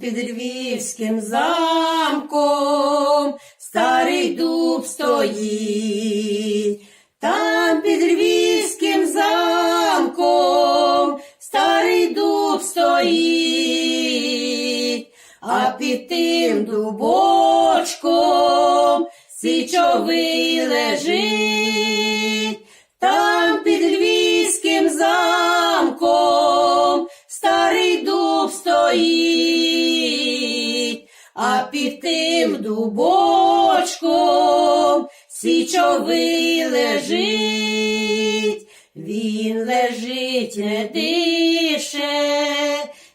під львівським замком старий дуб стоїть, там під львівським замком старий дуб стоїть, а під тим дубочком січовий а під тим дубочком січовий лежить, він лежить, не дише,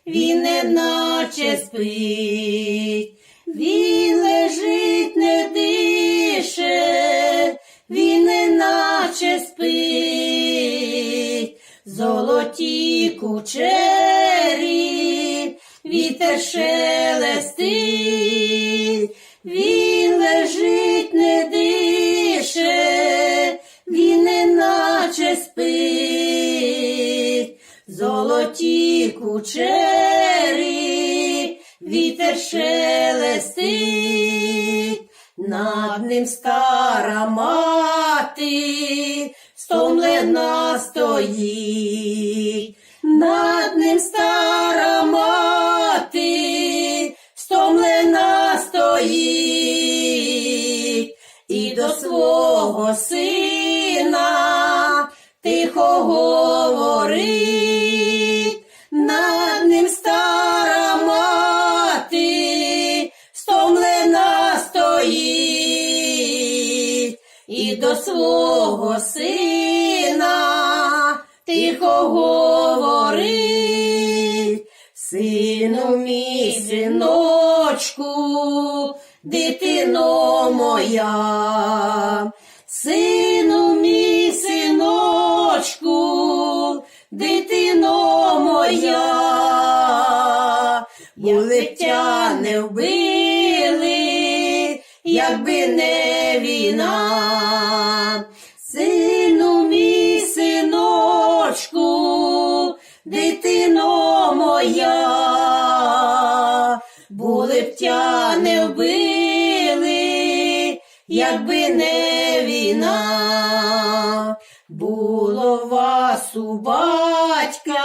він не наче спить, він лежить, не дише, він не наче спить, золоті кучері, вітер шелестить, він лежить, не дише, він не наче спить, золоті кучері, вітер шелестить, над ним стара мати, стомлена стоїть, свого сина. Тихо говорить, над ним стара мати, стомлена стоїть, і до свого сина тихо говорить, сину мій синочку, дитино моя, сину мій синочку, дитино моя, були не вбили, якби не війна, сину мій синочку, дитино моя, були б тя не вбили, війна, було вас у батька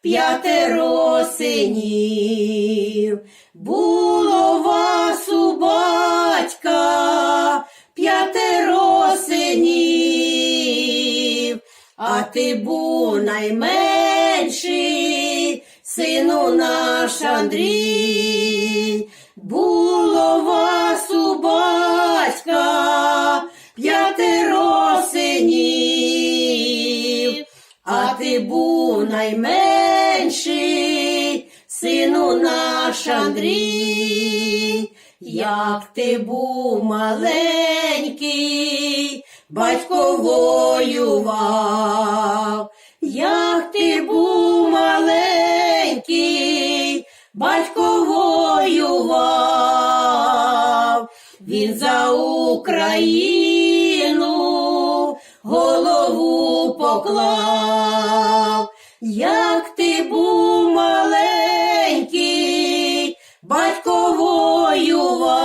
п'ятеро синів, було вас у батька п'ятеро синів, а ти був найменший, сину наш Андрій, було вас найменший, сину наш Андрій, як ти був маленький, батько воював, як ти був маленький, батько воював, він за Україну голову поклав, як ти був маленький, батько воював,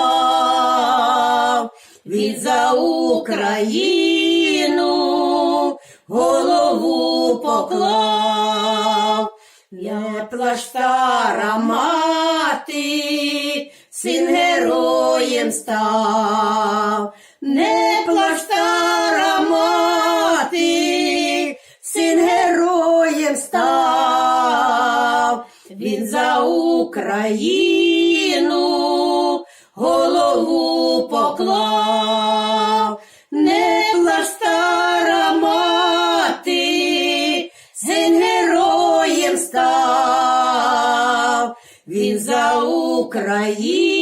він за Україну голову поклав, не плач стара мати, син героєм став, не плач Україну голову поклав, не стара мати, син героєм став, він за Україну